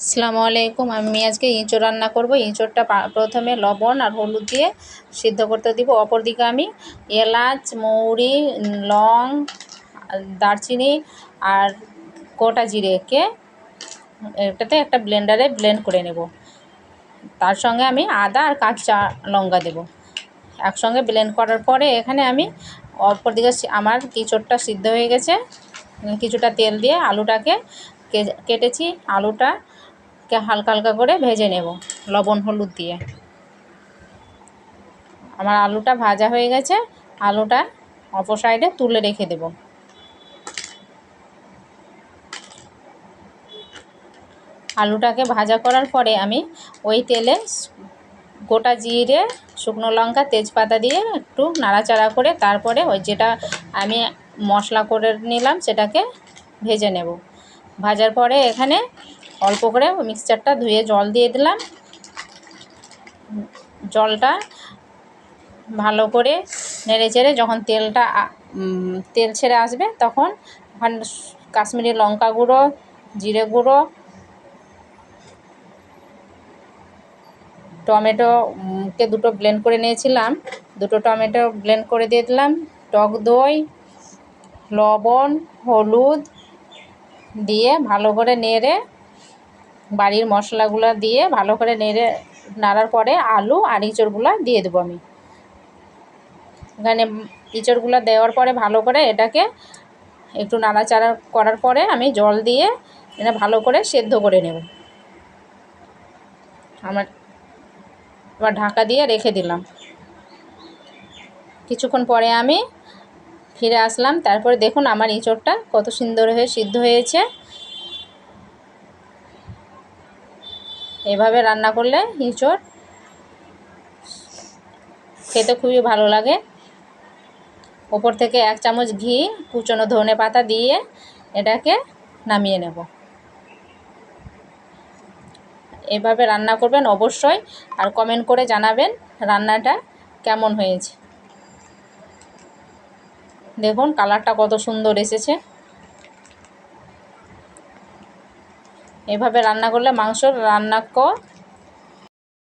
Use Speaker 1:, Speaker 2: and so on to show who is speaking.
Speaker 1: আসসালামু আলাইকুম। আমি আজকে ইঁচড় রান্না করব। ইঁচড়টা প্রথমে লবণ আর হলুদ দিয়ে সিদ্ধ করতে দিব। অপর দিকে আমি এলাচ, মৌরি, লং, দারচিনি আর গোটা জিরেকে এটাতে একটা ব্লেন্ডারে ব্লেন্ড করে নেব। তার সঙ্গে আমি আদা আর কাঁচা লঙ্কা দেব। একসঙ্গে ব্লেন্ড করার পরে এখানে আমি অপর দিকে আমার ইঁচড়টা সিদ্ধ হয়ে গেছে। কিছুটা তেল দিয়ে আলুটাকে কেটেছি। আলুটা কে হালকা হালকা করে ভেজে নেব, লবণ হলুদ দিয়ে। আমার আলুটা ভাজা হয়ে গেছে, আলুটা অপর সাইডে তুলে রেখে দেব। আলুটাকে ভাজা করার পরে আমি ওই তেলে গোটা জিরে, শুকনো লঙ্কা, তেজপাতা দিয়ে একটু নাড়াচাড়া করে তারপরে ওই যেটা আমি মশলা করে নিলাম সেটাকে ভেজে নেব। ভাজার পরে এখানে অল্প করে মিক্সচারটা ধুয়ে জল দিয়ে দিলাম। জলটা ভালো করে নেড়ে চেড়ে যখন তেলটা তেল ছেড়ে আসবে তখন ওখানে কাশ্মীরি লঙ্কা গুঁড়ো, জিরে গুঁড়ো টমেটোকে দুটো ব্লেন্ড করে নিয়েছিলাম। দুটো টমেটো ব্লেন্ড করে দিয়ে দিলাম। টক দই, লবণ, হলুদ দিয়ে ভালো করে নেড়ে বাড়ির মশলাগুলো দিয়ে ভালো করে নেড়ে, নাড়ার পরে আলু আর ইঁচড়গুলো দিয়ে দেবো আমি। এখানে ইঁচড়গুলো দেওয়ার পরে ভালো করে এটাকে একটু নাড়াচাড়া করার পরে আমি জল দিয়ে এটা ভালো করে সেদ্ধ করে নেব। আমার এবার ঢাকা দিয়ে রেখে দিলাম। কিছুক্ষণ পরে আমি ফিরে আসলাম। তারপরে দেখুন আমার ইঁচড়টা কত সুন্দর হয়ে সিদ্ধ হয়েছে। এভাবে রান্না করলে ইঁচড় খেতে খুবই ভালো লাগে। ওপর থেকে এক চামচ ঘি, কুচনো ধনে পাতা দিয়ে এটাকে নামিয়ে নেব। এভাবে রান্না করবেন অবশ্যই আর কমেন্ট করে জানাবেন রান্নাটা কেমন হয়েছে। দেখুন, কালারটা কত সুন্দর এসেছে। এভাবে রান্না করলে মাংস রান্না